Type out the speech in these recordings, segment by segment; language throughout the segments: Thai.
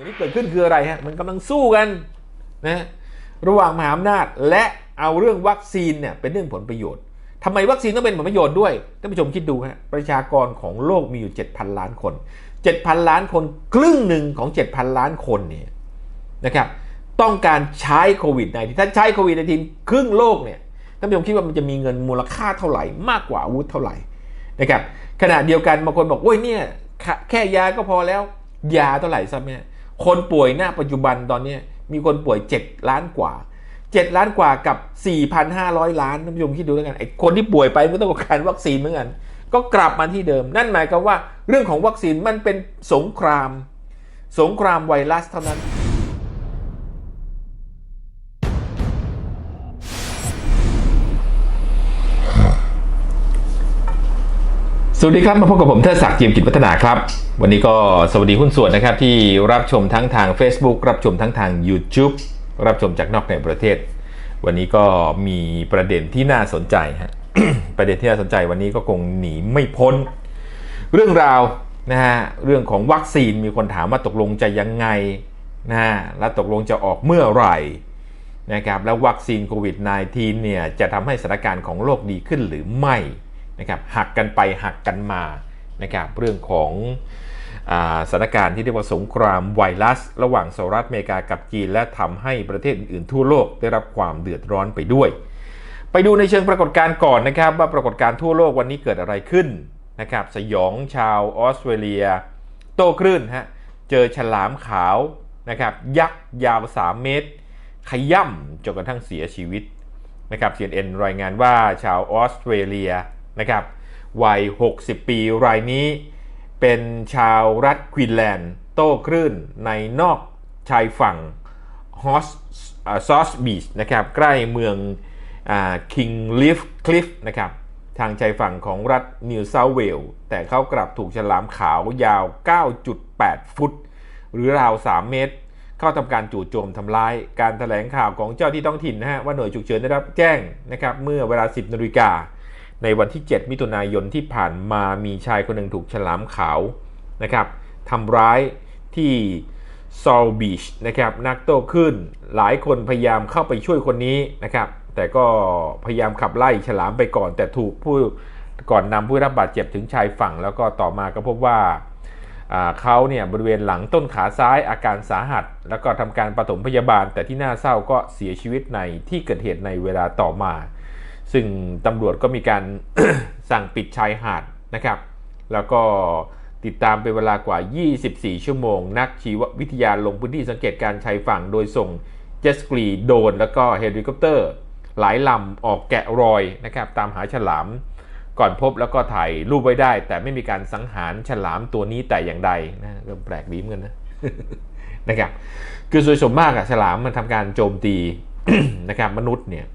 วันนี้เกิดขึ้นคืออะไรฮะมันกำลังสู้กันนะระหว่างมหาอำนาจและเอาเรื่องวัคซีนเนี่ยเป็นเรื่องผลประโยชน์ทำไมวัคซีนต้องเป็นผลประโยชน์ด้วยท่านผู้ชมคิดดูฮะประชากรของโลกมีอยู่ 7,000 ล้านคน 7,000 ล้านคนครึ่งหนึ่งของ 7,000 ล้านคนเนี่ยนะครับต้องการใช้โควิดในทีมถ้าใช้โควิดในทีครึ่งโลกเนี่ยท่านผู้ชมคิดว่ามันจะมีเงินมูลค่าเท่าไหร่มากกว่าอาวุธเท่าไหร่นะครับขณะเดียวกันบางคนบอกโอ้ยเนี่ยแค่แค่ยาก็พอแล้วยาเท่าไหร่ซับเนี่ย คนป่วยหน้าปัจจุบันตอนนี้มีคนป่วย 7 ล้านกว่า 7 ล้านกว่ากับ 4,500 ล้านท่านผู้ชมคิดดูแล้วกันไอ้คนที่ป่วยไปไม่ต้องการวัคซีนเหมือนกัน ก็กลับมาที่เดิม นั่นหมายความว่าเรื่องของวัคซีนมันเป็นสงคราม สงครามไวรัสเท่านั้น สวัสดีครับ มาพบกับผมเทิดศักดิ์เจียมกิจพัฒนาครับ วันนี้ก็สวัสดีหุ้นส่วนนะครับ ที่รับชมทั้งทาง Facebook รับชมทั้งทาง YouTube รับชมจากนอกในประเทศ วันนี้ก็มีประเด็นที่น่าสนใจฮะประเด็นที่น่าสนใจวันนี้ก็คงหนีไม่พ้น เรื่องราวนะฮะเรื่องของวัคซีนมีคนถามว่าตกลงจะยังไงนะฮะและตกลงจะออกเมื่อไหร่นะครับแล้ววัคซีนโควิด -19 เนี่ยจะทำให้สถานการณ์ของโลกดีขึ้นหรือไม่ นะครับหักกันไปหักกันมานะครับเรื่องของสถานการณ์ที่เรียกว่าสงครามไวรัส ระหว่างสหรัฐอเมริกากับจีน และทำให้ประเทศอื่นๆทั่วโลกได้รับความเดือดร้อนไปด้วย ไปดูในเชิงปรากฏการณ์ก่อนนะครับ ว่าปรากฏการณ์ทั่วโลกวันนี้เกิดอะไรขึ้นนะครับสยองชาวออสเตรเลีย โต้คลื่นฮะเจอฉลามขาวนะครับยักษ์ยาว 3 เมตร ขย่ำจนกระทั่งเสียชีวิตนะครับ CNN รายงานว่าชาวออสเตรเลีย นะครับวัย 60 ปีรายนี้ เป็นชาวรัฐควีนแลนด์ โต้คลื่นในนอกชายฝั่งฮอสซอสบีชนะครับใกล้เมืองคิงลิฟคลิฟนะครับทางชายฝั่งของรัฐนิวเซาเวลแต่เขากลับถูกฉลามขาวยาว 9.8 ฟุต หรือราว 3 เมตร เข้าทำการจู่โจมทำร้าย การถแถลงข่าวของเจ้าที่ท้องถิ่นนะฮะว่าหน่วยฉุกเฉินได้รับแจ้งนะครับเมื่อเวลา 10นาฬิกา ในวันที่ 7 มิถุนายนที่ผ่านมามีชายคนหนึ่งถูกฉลามขาวนะครับทำร้ายที่ซอลบีชนะครับนักโต้คลื่นหลายคนพยายามเข้าไปช่วยคนนี้นะครับ แต่ก็พยายามขับไล่ฉลามไปก่อน แต่ถูกผู้ก่อนนำผู้รับบาดเจ็บถึงชายฝั่ง แล้วก็ต่อมาก็พบว่าเขาเนี่ยบริเวณหลังต้นขาซ้ายอาการสาหัส แล้วก็ทำการปฐมพยาบาล แต่ที่น่าเศร้าก็เสียชีวิตในที่เกิดเหตุในเวลาต่อมา ซึ่งตำรวจก็มีการสั่งปิดชายหาดนะครับ แล้วก็ติดตามเป็นเวลากว่า 24 ชั่วโมง นักชีววิทยาลงพื้นที่สังเกตการชายฝั่ง โดยส่งเจสกีโดน แล้วก็เฮลิคอปเตอร์ หลายลำออกแกะรอยนะครับ ตามหาฉลาม ก่อนพบแล้วก็ถ่ายรูปไว้ได้ แต่ไม่มีการสังหารฉลามตัวนี้แต่อย่างใดนะเริ่มแปลกดีเหมือนกันนะนะครับ คือโดยส่วนมากอะฉลามมันทำการโจมตีนะครับมนุษย์เนี่ย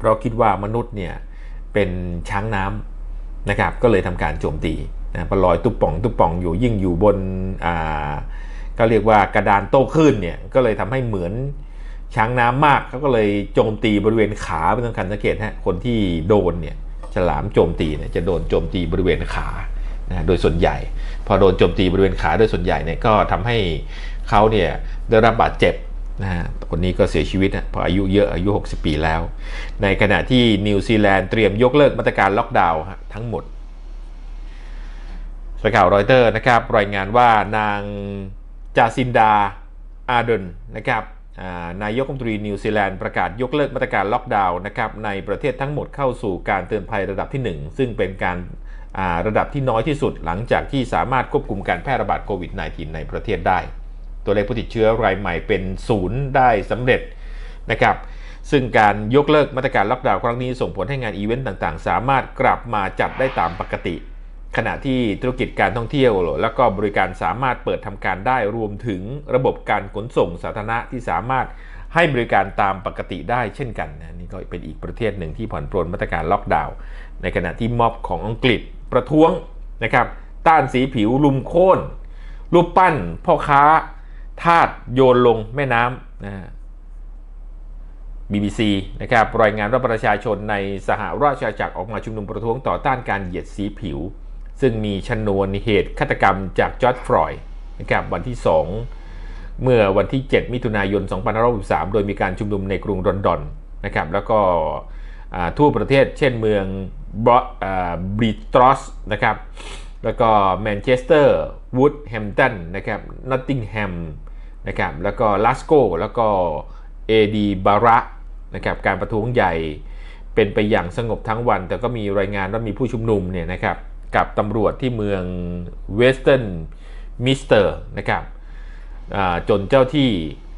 เพราะคิดว่ามนุษย์เนี่ยเป็นช้างน้ำนะครับก็เลยทำการโจมตีนะพอลอยตุ๊บป่องตุ๊บป่องอยู่ยิ่งอยู่บนอ่าก็เรียกว่ากระดานโต้คลื่นเนี่ยก็เลยทำให้เหมือนช้างน้ำมากเขาก็เลยโจมตีบริเวณขาเป็นสำคัญสังเกตฮะคนที่โดนเนี่ยฉลามโจมตีเนี่ยจะโดนโจมตีบริเวณขานะโดยส่วนใหญ่ พอโดนโจมตีบริเวณขาโดยส่วนใหญ่เนี่ยก็ทำให้เขาเนี่ยได้รับบาดเจ็บ นะฮะคนนี้ก็เสียชีวิตนะเพราะอายุเยอะอายุ 60 ปีแล้ว ในขณะที่นิวซีแลนด์เตรียมยกเลิกมาตรการล็อกดาวน์ทั้งหมดสข่าวรอยเตอร์นะครับรายงานว่านางจาซินดาอาเดนนะครับนายกรัฐมนตรีนิวซีแลนด์ประกาศยกเลิกมาตรการล็อกดาวน์นะครับในประเทศทั้งหมดเข้าสู่การเตือนภัยระดับที่ 1 ซึ่งเป็นการระดับที่น้อยที่สุดหลังจากที่สามารถควบคุมการแพร่ระบาดโควิด -19 ในประเทศได้ ตัวเลขผู้ติดเชื้อรายใหม่เป็นศูนย์ได้สำเร็จนะครับซึ่งการยกเลิกมาตรการล็อกดาวน์ครั้งนี้ส่งผลให้งานอีเวนต์ต่างๆ สามารถกลับมาจัดได้ตามปกติ ขณะที่ธุรกิจการท่องเที่ยว และก็บริการสามารถเปิดทำการได้รวมถึงระบบการขนส่งสาธารณะที่สามารถให้บริการตามปกติได้เช่นกันนะนี่ก็เป็นอีกประเทศหนึ่งที่ผ่อนปรนมาตรการล็อกดาวน์ในขณะที่ม็อบของอังกฤษประท้วงนะครับต้านสีผิวลุมโค่นรูปปั้นพ่อค้า ธาตุโยนลงแม่น้ำนะ BBC นะครับรายงานว่าประชาชนในสหราชอาณาจักรออกมาชุมนุมประท้วงต่อต้านการเหยียดสีผิว ซึ่งมีชนวนเหตุฆาตกรรมจากจอร์จฟลอยด์นะครับวันที่เมื่อวันที่ 7 มิถุนายน 2563 โดยมีการชุมนุมในกรุงลอนดอนนะครับแล้วก็ทั่วประเทศเช่นเมืองบรบริตรอสนะครับแล้วก็แมนเชสเตอร์วูดแฮมป์ตันนะครับนอตติงแฮม นะครับแล้วก็ลาสโกแล้วก็เอดีบาระนะครับการประท้วงใหญ่เป็นไปอย่างสงบทั้งวัน แต่ก็มีรายงานว่ามีผู้ชุมนุมเนี่ยนะครับกับตำรวจที่เมืองเวสเทิร์นมิสเตอร์นะครับจนเจ้าที่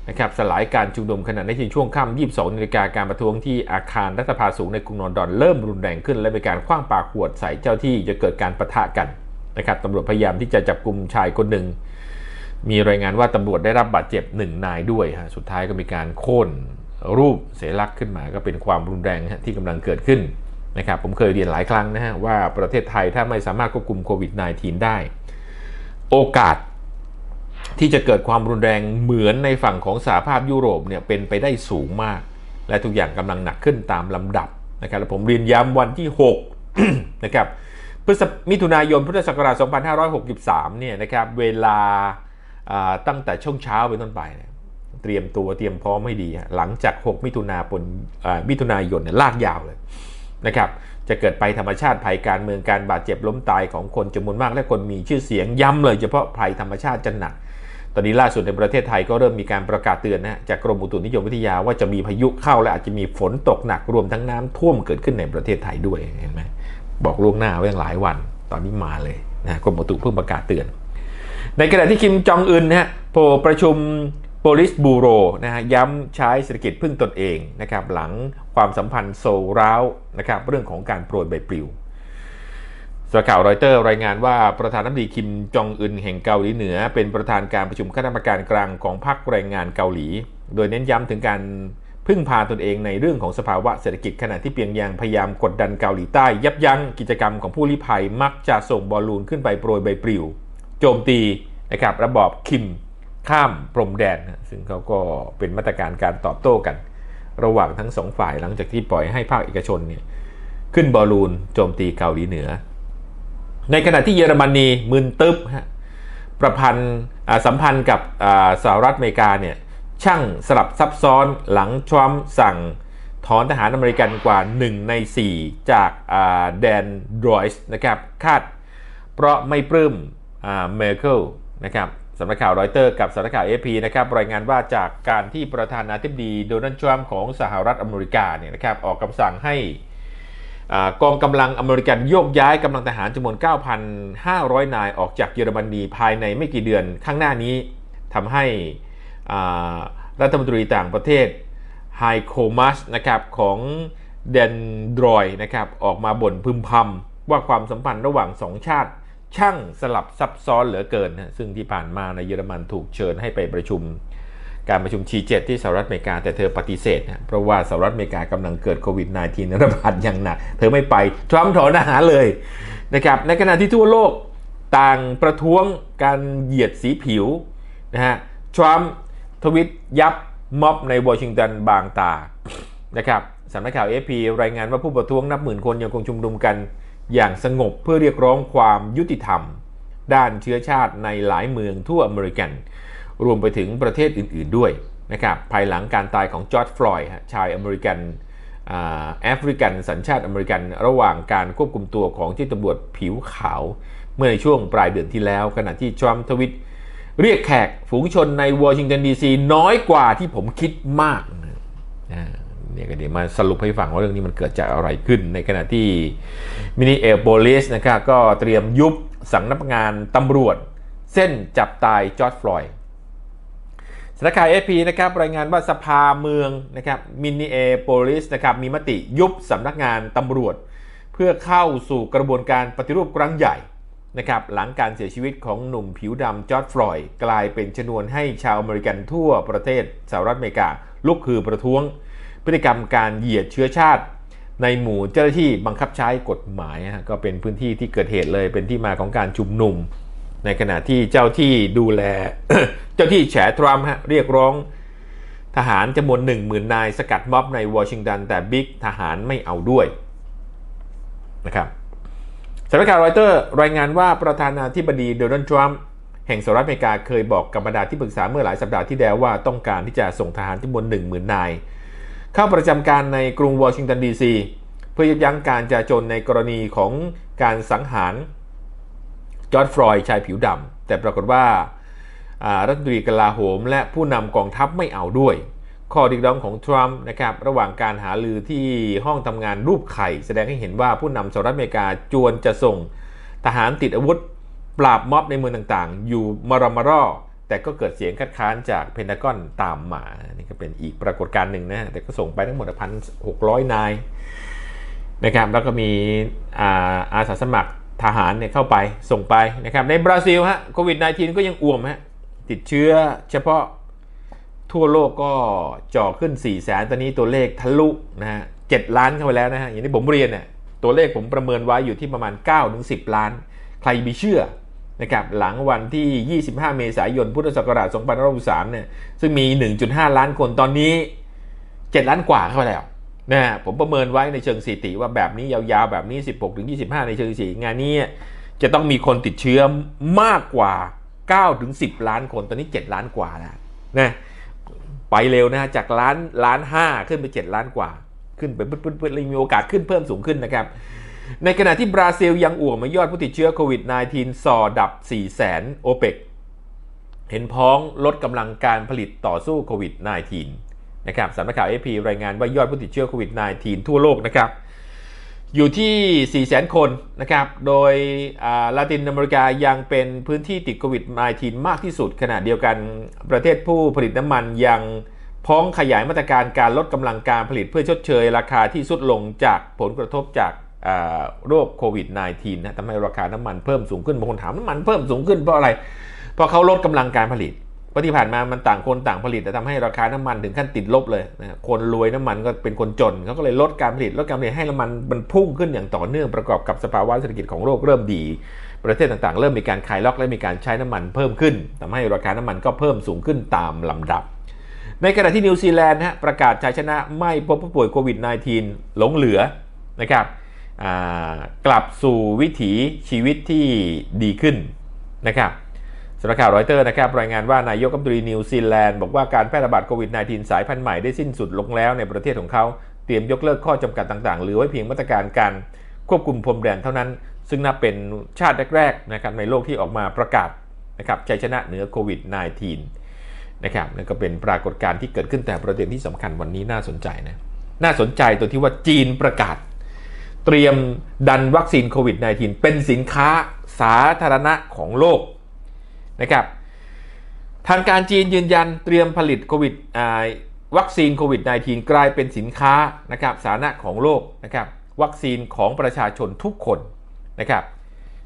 นะครับสลายการชุมนุมขณะในช่วงค่ำ22นาฬิกาการประท้วงที่อาคารรัฐสภาสูงในกรุงลอนดอนเริ่มรุนแรงขึ้น และมีการคว้างปาขวดใส่เจ้าที่จะเกิดการปะทะกันนะครับตำรวจพยายามที่จะจับกลุ่มชายคนหนึ่ง มีรายงานว่าตำรวจได้รับบาดเจ็บหนึ่งนายด้วยฮะสุดท้ายก็มีการโค่นรูปเสลักษณ์ขึ้นมาก็เป็นความรุนแรงฮะที่กำลังเกิดขึ้นนะครับผมเคยเรียนหลายครั้งนะฮะว่าประเทศไทยถ้าไม่สามารถควบคุมโควิด -19 ได้ โอกาสที่จะเกิดความรุนแรงเหมือนในฝั่งของสหภาพยุโรปเนี่ยเป็นไปได้สูงมาก และทุกอย่างกำลังหนักขึ้นตามลำดับนะครับและผมเรียนย้ำวันที่ 6 นะครับพฤษมิถุนายนพุทธศักราช2563 เนี่ยนะครับเวลา ตั้งแต่ช่วงเช้าเป็นต้นไปเนี่ยเตรียมตัวเตรียมพร้อมให้ดี หลังจาก 6 มิถุนาปนมิถุนายนเนี่ยลากยาวเลยนะครับจะเกิดภัยธรรมชาติภัยการเมืองการบาดเจ็บล้มตายของคนจำนวนมากและคนมีชื่อเสียงย้ำเลยเฉพาะภัยธรรมชาติจะหนัก ตอนนี้ล่าสุดในประเทศไทยก็เริ่มมีการประกาศเตือนนะจากกรมอุตุนิยมวิทยาว่าจะมีพายุเข้าและอาจจะมีฝนตกหนักรวมทั้งน้ำท่วมเกิดขึ้นในประเทศไทยด้วยเห็นไหมบอกล่วงหน้าไว้หลายวัน ตอนนี้มาเลยนะกรมอุตุเพิ่งประกาศเตือน ในขณะที่คิมจองอึนนะฮะโผประชุมโพลิสบูโรนะฮะย้ำใช้เศรษฐกิจพึ่งตนเองนะครับหลังความสัมพันธ์โซร้าวนะครับเรื่องของการโปรยใบปลิวสข่าวรอยเตอร์รายงานว่าประธานาธิบดีคิมจองอึนแห่งเกาหลีเหนือ เป็นประธานการประชุมคณะกรรมการกลางของพรรคแรงงานเกาหลี โดยเน้นย้ำถึงการพึ่งพาตนเองในเรื่องของสภาวะเศรษฐกิจขณะที่เปียงยางพยายามกดดันเกาหลีใต้ ยับยั้งกิจกรรมของผู้ลี้ภัยมักจะส่งบอลลูนขึ้นไปโปรยใบปลิว โจมตีนะครับระบอบคิมข้ามพรมแดนนะซึ่งเขาก็เป็นมาตรการการตอบโต้กัน ระหว่างทั้งสองฝ่ายหลังจากที่ปล่อยให้ภาคเอกชนเนี่ยขึ้นบอลลูนโจมตีเกาหลีเหนือ ในขณะที่เยอรมนีมึนตึ๊บฮะประพันธ์อ่าสัมพันธ์กับอ่าสหรัฐอเมริกาเนี่ยช่างสลับซับซ้อนหลังทรัมป์สั่งถอนทหารอเมริกันกว่า 1 ใน 4 จากอ่าแดนดรอยส์นะครับคาด เพราะไม่ปลื้ม เมอร์เคิลนะครับสำนักข่าวรอยเตอร์กับสำนักข่าวเอพีนะครับรายงานว่าจากการที่ประธานาธิบดีโดนัลด์ทรัมป์ของสหรัฐอเมริกาเนี่ยนะครับออกคำสั่งให้อกองกำลังอเมริกันโยกย้ายกำลังทหารจำนวน 9,500 นายออกจากเยอรมนีภายในไม่กี่เดือนข้างหน้านี้ทำให้รัฐมนตรีต่างประเทศไฮโคมัสนะครับของเดนดรอยนะครับออกมาบ่นพึมพำว่าความสัมพันธ์ระหว่างสองชาติ ช่างสลับซับซ้อนเหลือเกินนะซึ่งที่ผ่านมาในเยอรมันถูกเชิญให้ไปประชุม การประชุม G7 ที่สหรัฐอเมริกาแต่เธอปฏิเสธนะเพราะว่าสหรัฐอเมริกากำลังเกิดโควิด -19 ระบาดอย่างหนัก เธอไม่ไปทรัมป์ถอนอาหารเลยนะครับในขณะที่ทั่วโลกต่างประท้วงการเหยียดสีผิวนะฮะทรัมป์ทวิตยับม็อบในวอชิงตันบางตานะครับสำนักข่าว AP รายงานว่าผู้ประท้วงนับหมื่นคนยังคงชุมนุมกัน อย่างสงบเพื่อเรียกร้องความยุติธรรม ด้านเชื้อชาติในหลายเมืองทั่วอเมริกัน รวมไปถึงประเทศอื่นๆด้วยนะครับภายหลังการตายของจอร์จฟลอยด์ชายอเมริกันแอฟริกันสัญชาติอเมริกัน ระหว่างการควบคุมตัวของที่ตำรวจผิวขาว เมื่อในช่วงปลายเดือนที่แล้ว ขณะที่ทรัมป์ทวิตเรียกแขกฝูงชนในวอชิงตันดีซีน้อยกว่าที่ผมคิดมากนะ เนี่ยก็เดี๋ยวมาสรุปให้ฟังว่าเรื่องนี้มันเกิดจากอะไรขึ้น ในขณะที่มินิเอลโบลิสนะครับก็เตรียมยุบสำนักงานตำรวจ เส้นจับตายจอร์จฟลอยด์สำนักข่าวเอพีนะครับรายงานว่าสภาเมืองนะครับมินนิเอโปลิสนะครับมีมติยุบสำนักงานตำรวจ เพื่อเข้าสู่กระบวนการปฏิรูปครั้งใหญ่นะครับหลังการเสียชีวิตของหนุ่มผิวดำจอร์ดฟลอยด์กลายเป็นชนวนให้ชาวอเมริกันทั่วประเทศสหรัฐอเมริกาลุกคือประท้วง พฤติกรรมการเหยียดเชื้อชาติ ในหมู่เจ้าหน้าที่บังคับใช้กฎหมายฮะก็เป็นพื้นที่ที่เกิดเหตุเลยเป็นที่มาของการชุมนุม ในขณะที่เจ้าที่ดูแลเจ้าที่แฉทรัมป์เรียกร้อง ทหารจำนวนหนึ่งหมื่นนายสกัดม็อบในวอชิงตันแต่บิ๊กทหารไม่เอาด้วยนะครับสำนักข่าวรอยเตอร์รายงานว่าประธานาธิบดีโดนัลด์ทรัมป์แห่งสหรัฐอเมริกาเคยบอกกับบรรดาที่ปรึกษาเมื่อหลายสัปดาห์ที่แล้วว่าต้องการที่จะส่งทหารที่มวลหนึ่งหมื่นนาย เข้าประจำการในกรุงวอชิงตันดีซีเพื่อยับยั้งการจาจนในกรณีของการสังหารจอร์ดฟรอยชายผิวดำแต่ปรากฏว่ารัฐมนตรีกลาโหม และผู้นำกองทัพไม่เอาด้วย ข้อเรีกร้องของทรัมป์นะครับระหว่างการหาลือที่ห้องทำงานรูปไข่ แสดงให้เห็นว่าผู้นำสหรัฐอเมริกาจวนจะส่งทหารติดอาวุธ ปราบม็อบในเมืองต่างๆ อยู่มารมารอ แต่ก็เกิดเสียงคัดค้านจากเพนทากอนตามมา นี่ก็เป็นอีกปรากฏการณ์หนึ่งนะ แต่ก็ส่งไปทั้งหมดพันหกร้อยนายนะครับ แล้วก็มีอาอาสาสมัครทหารเนี่ยเข้าไปส่งไปนะครับ ในบราซิลฮะโควิด -19 ก็ยังอ่วมฮะ ติดเชื้อเฉพาะทั่วโลกก็จ่อขึ้น 4 0 0แสนตอนนี้ตัวเลขทะลุนะฮะ7ล้านเข้าไปแล้วนะฮะ อย่างที่ผมเรียนเนี่ยตัวเลขผมประเมินไว้อยู่ที่ประมาณ9ถึง10 ล้าน ใครมีเชื่อ นะครับหลังวันที่ 25 เมษายน พุทธศักราช2563เนี่ยซึ่งมี 1.5 ล้านคนตอนนี้ 7 ล้านกว่าเข้าไปแล้วนะฮะผมประเมินไว้ในเชิงสถิติว่าแบบนี้ยาวๆแบบนี้ 16-25 ในเชิงสถิติงานนี้จะต้องมีคนติดเชื้อมากกว่า9ถึง10 ล้านคน ตอนนี้ 7 ล้านกว่าแล้วนะไปเร็วนะฮะจากล้านล้านห้าขึ้นไป 7 ล้านกว่า ขึ้นไปปึ๊ดๆๆเลยมีโอกาสขึ้นเพิ่มสูงขึ้นนะครับ ในขณะที่บราซิลยังอ่วมายอดผู้ติดเชื้อโควิด -19 ส่อดับ 4 0 0 0 0 0โอเปกเห็นพ้องลดกำลังการผลิตต่อสู้โควิด -19 นะครับสำนักข่าว AP รายงานว่ายอดผู้ติดเชื้อโควิด -19 ทั่วโลกนะครับอยู่ที่ 4 0 0 0 0 คนนะครับ โดยลาตินอเมริกายังเป็นพื้นที่ติดโควิด -19 มากที่สุด ขณะเดียวกันประเทศผู้ผลิตน้ำมันยังพ้องขยายมาตรการการลดกำลังการผลิตเพื่อชดเชยราคาที่สุดลงจากผลกระทบจาก โรคโควิด -19 นะทำให้ราคาน้ำมันเพิ่มสูงขึ้นบางคนถามน้ำมันเพิ่มสูงขึ้นเพราะอะไร เพราะเขาลดกำลังการผลิตพราะที่ผ่านมามันต่างคนต่างผลิตแต่ทำให้ราคาน้ำมันถึงขั้นติดลบเลยนะคนรวยน้ำมันก็เป็นคนจนเขาก็เลยลดการผลิตลดการผลิตให้น้ำมันมันพุ่งขึ้นอย่างต่อเนื่องประกอบกับสภาวะเศรษฐกิจของโลกเริ่มดี ประเทศต่างๆ เริ่มมีการคลายล็อกและมีการใช้น้ำมันเพิ่มขึ้นทำให้ราคาน้ำมันก็เพิ่มสูงขึ้นตามลำดับ ในขณะที่นิวซีแลนด์ฮะประกาศชัยชนะไม่พบผู้ป่วยโควิด -19 หลงเหลือนะครับ กลับสู่วิถีชีวิตที่ดีขึ้นนะครับสำนักข่าวรอยเตอร์นะครับรายงานว่านายกรัฐมนตรีนิวซีแลนด์บอกว่าการแพร่ระบาดโควิด -19 สายพันธุ์ใหม่ได้สิ้นสุดลงแล้วในประเทศของเขา เตรียมยกเลิกข้อจำกัดต่างๆ เหลือไว้เพียงมาตรการการควบคุมพรมแดนเท่านั้น ซึ่งนับเป็นชาติแรกๆนะครับในโลกที่ออกมาประกาศนะครับชัยชนะเหนือโควิด -19 นะครับนั่นก็เป็นปรากฏการณ์ที่เกิดขึ้นแต่ประเด็นที่สำคัญวันนี้น่าสนใจนะน่าสนใจตัวที่ว่าจีนประกาศ เตรียมดันวัคซีนโควิด -19 เป็นสินค้าสาธารณะของโลกนะครับทางการจีนยืนยันเตรียมผลิตโควิดวัคซีนโควิด -19 กลายเป็นสินค้านะครับสาธารณะของโลกนะครับวัคซีนของประชาชนทุกคนนะครับ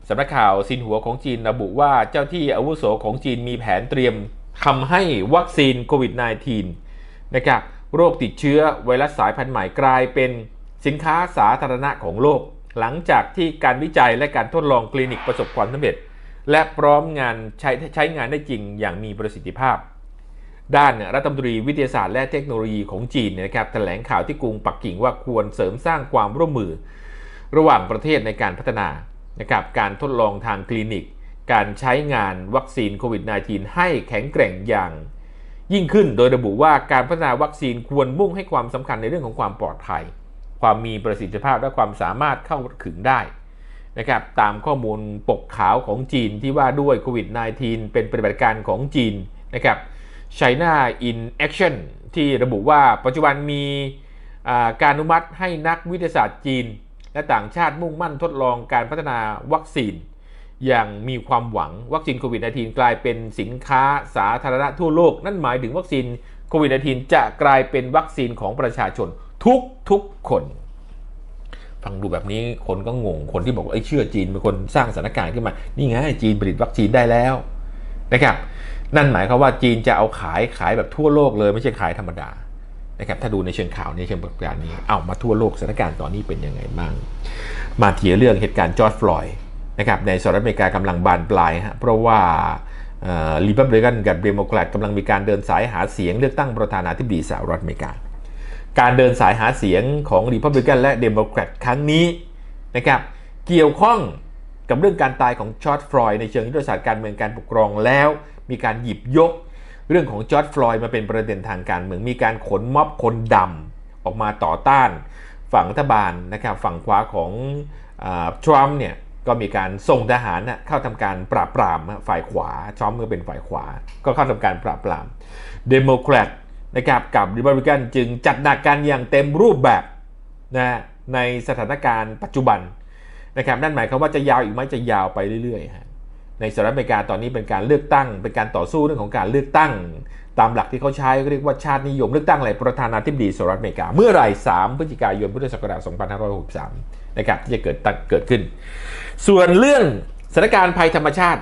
สำนักข่าวซินหัวของจีนระบุว่าเจ้าที่อาวุโสของจีนมีแผนเตรียมทำให้วัคซีนโควิด -19 นะครับโรคติดเชื้อไวรัสสายพันธุ์ใหม่กลายเป็น สินค้าสาธารณะของโลก หลังจากที่การวิจัยและการทดลองคลินิกประสบความสำเร็จ และพร้อมงานใช้ใช้งานได้จริงอย่างมีประสิทธิภาพ ด้านรัฐมนตรีวิทยาศาสตร์และเทคโนโลยีของจีนนะครับแถลงข่าวที่กรุงปักกิ่งว่าควรเสริมสร้างความร่วมมือ ระหว่างประเทศในการพัฒนานะครับการทดลองทางคลินิก การใช้งานวัคซีนโควิด -19 ให้แข็งแกร่งอย่างยิ่งขึ้นโดยระบุว่าการพัฒนาวัคซีนควรมุ่งให้ความสำคัญในเรื่องของความปลอดภัย ความมีประสิทธิภาพและความสามารถเข้าถึงได้นะครับตามข้อมูลปกขาวของจีนที่ว่าด้วยโควิด -19 เป็นปฏิบัติการของจีนนะครับ China in Action ที่ระบุว่าปัจจุบันมีการอนุมัติให้นักวิทยาศาสตร์จีน และต่างชาติมุ่งมั่นทดลองการพัฒนาวัคซีน อย่างมีความหวังวัคซีนโควิด -19 กลายเป็นสินค้าสาธารณะทั่วโลก นั่นหมายถึงวัคซีนโควิด -19 จะกลายเป็นวัคซีนของประชาชน ทุกทุกคน ฟังดูแบบนี้คนก็งงคนที่บอกว่าไอ้เชื่อจีนเป็นคนสร้างสถานการณ์ขึ้นมา นี่ไงจีนผลิตวัคซีนได้แล้วนะครับ นั่นหมายความว่าจีนจะเอาขายขายแบบทั่วโลกเลยไม่ใช่ขายธรรมดานะครับถ้าดูในเชิงข่าวในเชิงประการนี้เอามาทั่วโลกสถานการณ์ตอนนี้เป็นยังไงบ้าง มาเทียเรื่องเหตุการณ์จอร์ดฟลอยด์นะครับในสหรัฐอเมริกากำลังบานปลายฮะเพราะว่ารีพับลิกันกับเดโมแครตกำลังมีการเดินสายหาเสียงเลือกตั้งประธานาธิบดีสหรัฐอเมริกา การเดินสายหาเสียงของรีพับลิกันและเดโมแครตครั้งนี้นะครับเกี่ยวข้องกับเรื่องการตายของจอร์ดฟลอยด์ในเชิงยุทธศาสตร์การเมืองการปกครองแล้ว มีการหยิบยก เรื่องของจอร์ดฟลอยด์มาเป็นประเด็นทางการเมืองมีการขนม็อบคนดำออกมาต่อต้านฝั่งรัฐบาลนะครับฝั่งขวาของทรัมป์เนี่ยก็มีการส่งทหารเข้าทำการปราบปรามฝ่ายขวาทรัมป์ก็เป็นฝ่ายขวา ก็เข้าทำการปราบปรามเดโมแครต นะครับกับริพับิกันจึงจัดหนักการอย่างเต็มรูปแบบนะในสถานการณ์ปัจจุบันนะครับนั่นหมายความว่าจะยาวอีกไหมจะยาวไปเรื่อยๆฮะในสหรัฐอเมริกาตอนนี้เป็นการเลือกตั้ง เป็นการต่อสู้เรื่องของการเลือกตั้ง ตามหลักที่เขาใช้ก็เรียกว่าชาตินิยมเลือกตั้งอะไรประธานาธิบดีสหรัฐอเมริกา เมื่อไหร่3พฤศจิกายนพุทธศักราช2563นะครับที่จะเกิดตั้งเกิดขึ้น ส่วนเรื่องสถานการณ์ภัยธรรมชาติ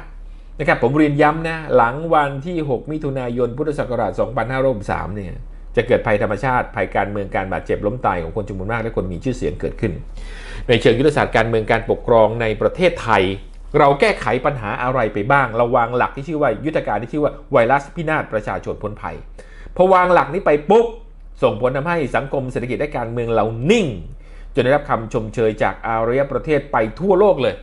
นะครับผมเรียนย้ำนะ หลังวันที่ 6 มิถุนายน พุทธศักราช 2563 เนี่ย จะเกิดภัยธรรมชาติ ภัยการเมือง การบาดเจ็บล้มตายของคนจำนวนมากและคนมีชื่อเสียงเกิดขึ้น ในเชิงยุทธศาสตร์การเมืองการปกครองในประเทศไทย เราแก้ไขปัญหาอะไรไปบ้าง เราวางหลักที่ชื่อว่ายุทธการที่ชื่อว่าไวรัสพินาศประชาชนพ้นภัย พอวางหลักนี้ไปปุ๊บ ส่งผลทำให้สังคมเศรษฐกิจและการเมืองเรานิ่ง จนได้รับคำชมเชยจากอารยประเทศไปทั่วโลกเลย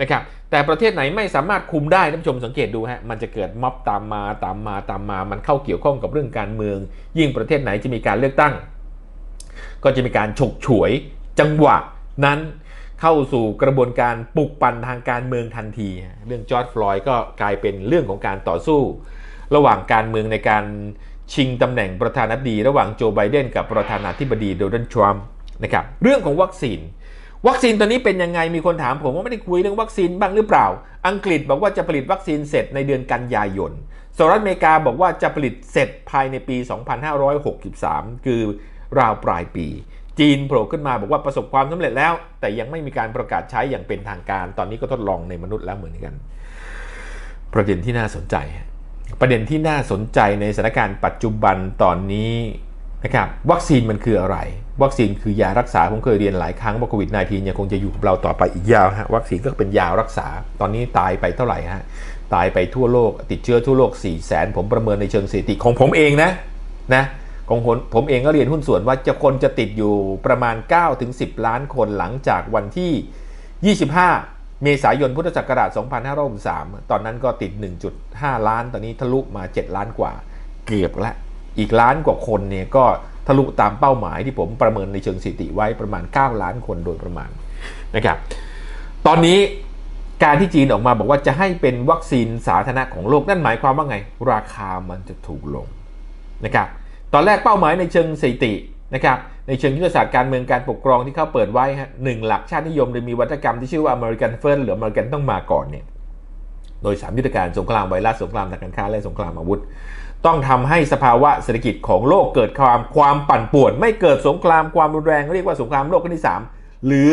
นะครับแต่ประเทศไหนไม่สามารถคุมได้ท่านผู้ชมสังเกตดูฮะมันจะเกิดม็อบตามมาตามมาตามมา มันเข้าเกี่ยวข้องกับเรื่องการเมือง ยิ่งประเทศไหนจะมีการเลือกตั้ง ก็จะมีการฉกฉวยจังหวะนั้นเข้าสู่กระบวนการปลุกปั่นทางการเมืองทันที เรื่องจอร์ดฟลอยด์ก็กลายเป็นเรื่องของการต่อสู้ ระหว่างการเมืองในการชิงตำแหน่งประธานาธิบดี ระหว่างโจไบเดนกับประธานาธิบดีโดนัลด์ทรัมป์นะครับเรื่องของวัคซีน วัคซีนตอนนี้เป็นยังไงมีคนถามผมว่าไม่ได้คุยเรื่องวัคซีนบ้างหรือเปล่า อังกฤษบอกว่าจะผลิตวัคซีนเสร็จในเดือนกันยายนสหรัฐอเมริกาบอกว่าจะผลิตเสร็จภายในปี 2563 คือราวปลายปี จีนโผล่ขึ้นมาบอกว่าประสบความสำเร็จแล้ว แต่ยังไม่มีการประกาศใช้อย่างเป็นทางการ ตอนนี้ก็ทดลองในมนุษย์แล้วเหมือนกัน ประเด็นที่น่าสนใจ ประเด็นที่น่าสนใจในสถานการณ์ปัจจุบันตอนนี้นะครับวัคซีนมันคืออะไร วัคซีนคือยารักษา ผมเคยเรียนหลายครั้งว่าโควิด -19 ยังคงจะอยู่กับเราต่อไปอีกยาวฮะวัคซีนก็เป็นยารักษา ตอนนี้ตายไปเท่าไหร่ฮะตายไปทั่วโลก ติดเชื้อทั่วโลก 4 0 0แสนผมประเมินในเชิงสถิติของผมเองนะนะของผมผมเองก็เรียนหุ้นส่วนว่าจะคนจะติดอยู่ประมาณ 9-10 ล้านคนหลังจากวันที่ 25 เมษายนพุทธศักราช 2563 ตอนนั้นก็ติด 1.5 ล้าน ตอนนี้ทะลุมา 7 ล้านกว่า เกือบล้วอีกล้านกว่าคนเนี่ยก็ ทะลุตามเป้าหมายที่ผมประเมินในเชิงสถิติไว้ประมาณ 9 ล้านคนโดยประมาณนะครับ ตอนนี้การที่จีนออกมาบอกว่าจะให้เป็นวัคซีนสาธารณะของโลกนั่นหมายความว่าไง ราคามันจะถูกลงนะครับ ตอนแรกเป้าหมายในเชิงสถิตินะครับในเชิงยุทธศาสตร์การเมืองการปกครองที่เขาเปิดไว้ฮะหนึ่งหลักชาตินิยมโดยมีวัฒกรรมที่ชื่อว่าอเมริกันเฟิร์สหรืออเมริกันต้องมาก่อนเนี่ย โดยสามยุทธการสงครามไวรัสสงครามทางการค้าและสงครามอาวุธ ต้องทำให้สภาวะเศรษฐกิจของโลกเกิดความความปั่นป่วน ไม่เกิดสงครามความรุนแรงเรียกว่าสงครามโลกครั้งที่ 3 หรือ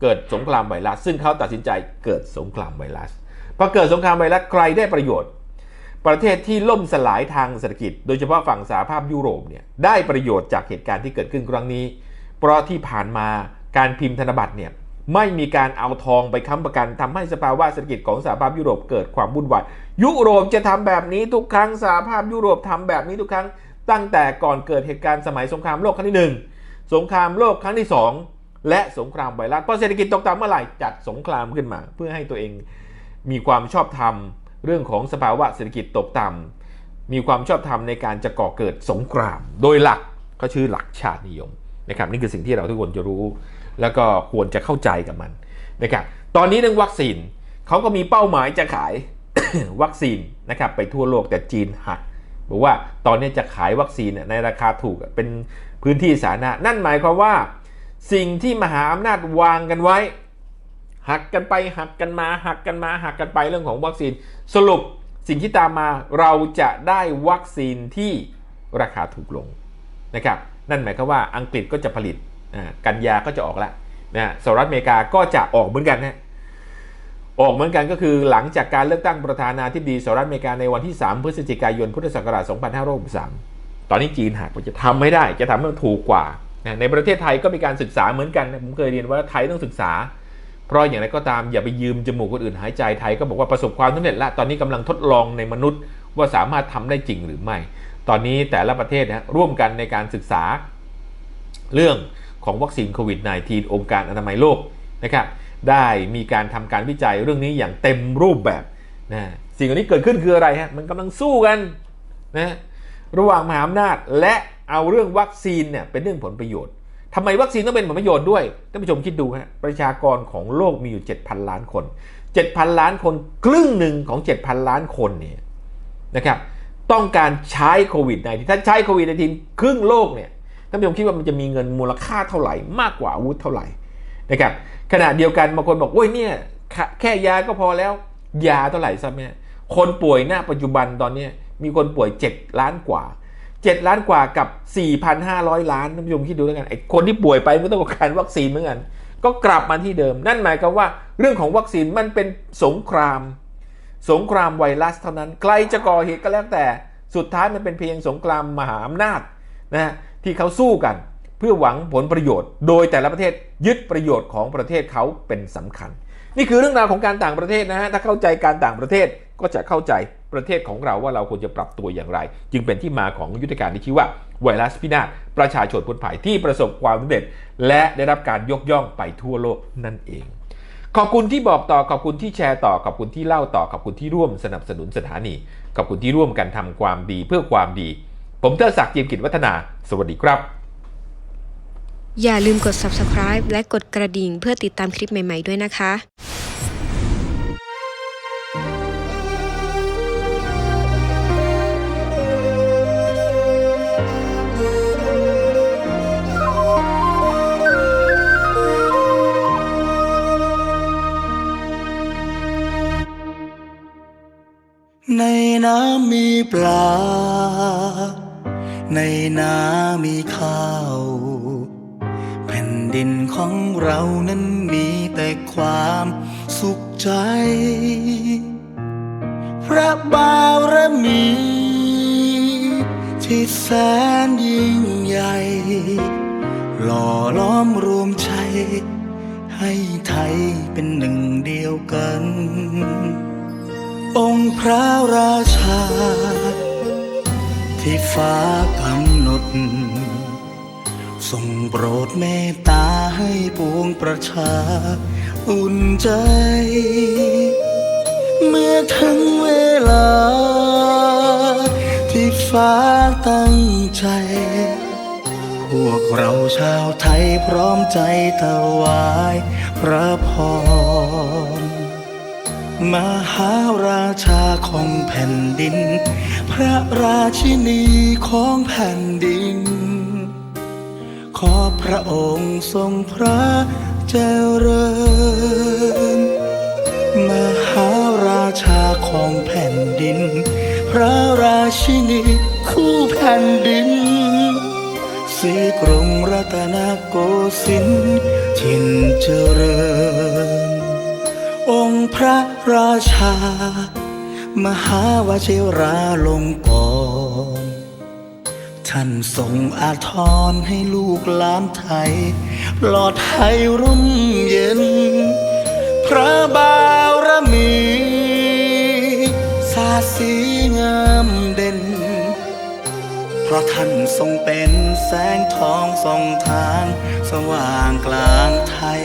เกิดสงครามไวรัส ซึ่งเขาตัดสินใจเกิดสงครามไวรัสพอเกิดสงครามไวรัสใครได้ประโยชน์ ประเทศที่ล่มสลายทางเศรษฐกิจ โดยเฉพาะฝั่งสหภาพยุโรปเนี่ยได้ประโยชน์จากเหตุการณ์ที่เกิดขึ้นครั้งนี้ เพราะที่ผ่านมาการพิมพ์ธนบัตรเนี่ย ไม่มีการเอาทองไปค้ำประกันทำให้สภาวะเศรษฐกิจของสหภาพยุโรปเกิดความวุ่นวายยุโรปจะทำแบบนี้ทุกครั้งสหภาพยุโรปทำแบบนี้ทุกครั้ง ตั้งแต่ก่อนเกิดเหตุการณ์สมัยสงครามโลกครั้งที่หนึ่งสงครามโลกครั้งที่สองและสงครามไวรัสพอเศรษฐกิจตกต่ำเมื่อไหร่จัดสงครามขึ้นมา เพื่อให้ตัวเองมีความชอบธรรมเรื่องของสภาวะเศรษฐกิจตกต่ำมีความชอบธรรมในการจะก่อเกิดสงคราม โดยหลักก็ชื่อหลักชาตินิยมนะครับนี่คือสิ่งที่เราทุกคนจะรู้ แล้วก็ควรจะเข้าใจกับมันนะครับตอนนี้เรื่องวัคซีนเขาก็มีเป้าหมายจะขายวัคซีนนะครับไปทั่วโลกแต่จีนหักบอกว่าตอนนี้จะขายวัคซีนในราคาถูกเป็นพื้นที่สาธารณะนั่นหมายความว่า สิ่งที่มหาอำนาจวางกันไว้ หักกันไปหักกันมา หักกันมา หักกันไปเรื่องของวัคซีน สรุปสิ่งที่ตามมาเราจะได้วัคซีนที่ราคาถูกลงนะครับนั่นหมายความว่าอังกฤษก็จะผลิต กันยาก็จะออกแล้วนะสหรัฐอเมริกาก็จะออกเหมือนกันนะออกเหมือนกันก็คือหลังจากการเลือกตั้งประธานาธิบดีสหรัฐอเมริกาในวันที่ 3 พฤศจิกายนพุทธศักราช 2563 ตอนนี้จีนหากว่าจะทำไม่ได้จะทำให้มันถูกกว่านะในประเทศไทยก็มีการศึกษาเหมือนกันผมเคยเรียนว่าไทยต้องศึกษา เพราะอย่างไรก็ตามอย่าไปยืมจมูกคนอื่นหายใจไทยก็บอกว่าประสบความสำเร็จแล้วตอนนี้กำลังทดลองในมนุษย์ว่าสามารถทำได้จริงหรือไม่ ตอนนี้แต่ละประเทศนะร่วมกันในการศึกษาเรื่อง ของวัคซีนโควิด -19 องค์การอนามัยโลกนะครับได้มีการทำการวิจัยเรื่องนี้อย่างเต็มรูปแบบนะสิ่งเหล่านี้เกิดขึ้นคืออะไรฮะมันกำลังสู้กันนะระหว่างมหาอำนาจและเอาเรื่องวัคซีนเนี่ยเป็นเรื่องผลประโยชน์ทำไมวัคซีนต้องเป็นผลประโยชน์ด้วยท่านผู้ชมคิดดูฮะประชากรของโลกมีอยู่ 7,000 ล้านคน 7,000 ล้านคนครึ่งหนึ่งของ 7,000 ล้านคนเนี่ยนะครับต้องการใช้โควิดในถ้าใช้โควิดในทีครึ่งโลกเนี่ย ท่านผู้ชมคิดว่ามันจะมีเงินมูลค่าเท่าไหร่มากกว่าอาวุธเท่าไหร่นะครับขณะเดียวกันบางคนบอกโอ้ยเนี่ยแค่ยาก็พอแล้วยาเท่าไหร่ซับเนี่ยคนป่วยหน้าปัจจุบันตอนนี้มีคนป่วย 7 ล้านกว่า 7 ล้านกว่ากับ 4,500 ล้านท่านผู้ชมคิดดูแล้วกันไอ้คนที่ป่วยไปมันต้องการวัคซีนเหมือนกัน ก็กลับมาที่เดิม นั่นหมายความว่าเรื่องของวัคซีนมันเป็นสงคราม สงครามไวรัสเท่านั้นใครจะก่อเหตุก็แล้วแต่สุดท้ายมันเป็นเพียงสงครามมหาอำนาจนะ ที่เขาสู้กัน เพื่อหวังผลประโยชน์ โดยแต่ละประเทศยึดประโยชน์ของประเทศเขาเป็นสำคัญ นี่คือเรื่องราวของการต่างประเทศนะฮะถ้าเข้าใจการต่างประเทศก็จะเข้าใจประเทศของเราว่าเราควรจะปรับตัวอย่างไร จึงเป็นที่มาของยุทธการที่ชื่อว่าไวรัสพินาศประชาชนพ้นภัยที่ประสบความสำเร็จ และได้รับการยกย่องไปทั่วโลกนั่นเอง ขอบคุณที่บอกต่อขอบคุณที่แชร์ต่อขอบคุณที่เล่าต่อขอบคุณที่ร่วมสนับสนุนสถานีขอบคุณที่ร่วมกันทำความดีเพื่อความดี ผมเทอศักดิ์เจียมกิจวัฒนา สวัสดีครับ อย่าลืมกด subscribe และกดกระดิ่งเพื่อติดตามคลิปใหม่ ๆ ด้วยนะคะในน้ำมีปลา ในนามีข้าว แผ่นดินของเรานั้นมีแต่ความสุขใจ พระบารมี ที่แสนยิ่งใหญ่ หล่อล้อมรวมใจ ให้ไทยเป็นหนึ่งเดียวกัน องค์พระราชา ที่ฟ้ากำหนด ทรงโปรดเมตตาให้ปวงประชา อุ่นใจ เมื่อถึงเวลา ที่ฟ้าตั้งใจ พวกเราชาวไทยพร้อมใจถวายพระพรมหาราชาของแผ่นดิน พระราชินีของแผ่นดิน ขอพระองค์ทรงพระเจริญ มหาราชาของแผ่นดิน พระราชินีคู่แผ่นดินสีกรุงรัตนโกสินทร์ินเจริญ องค์พระราชา มหาวชิราลงกรท่านทรงอาทรให้ลูกหลานไทยปลอดภัยร่มเย็น พระบารมีสาสีงามเด่น เพราะท่านทรงเป็นแสงทองส่องทาง สว่างกลางไทย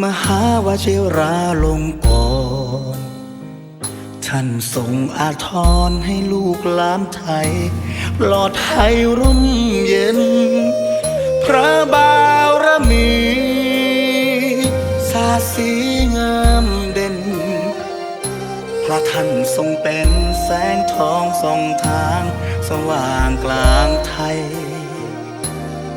มหาวชิราลงกรท่านทรงอาทรให้ลูกหลานไทยปลอดภัยร่มเย็น พระบารมีสีงามเด่น พระท่านทรงเป็นแสงทองส่องทาง สว่างกลางไทย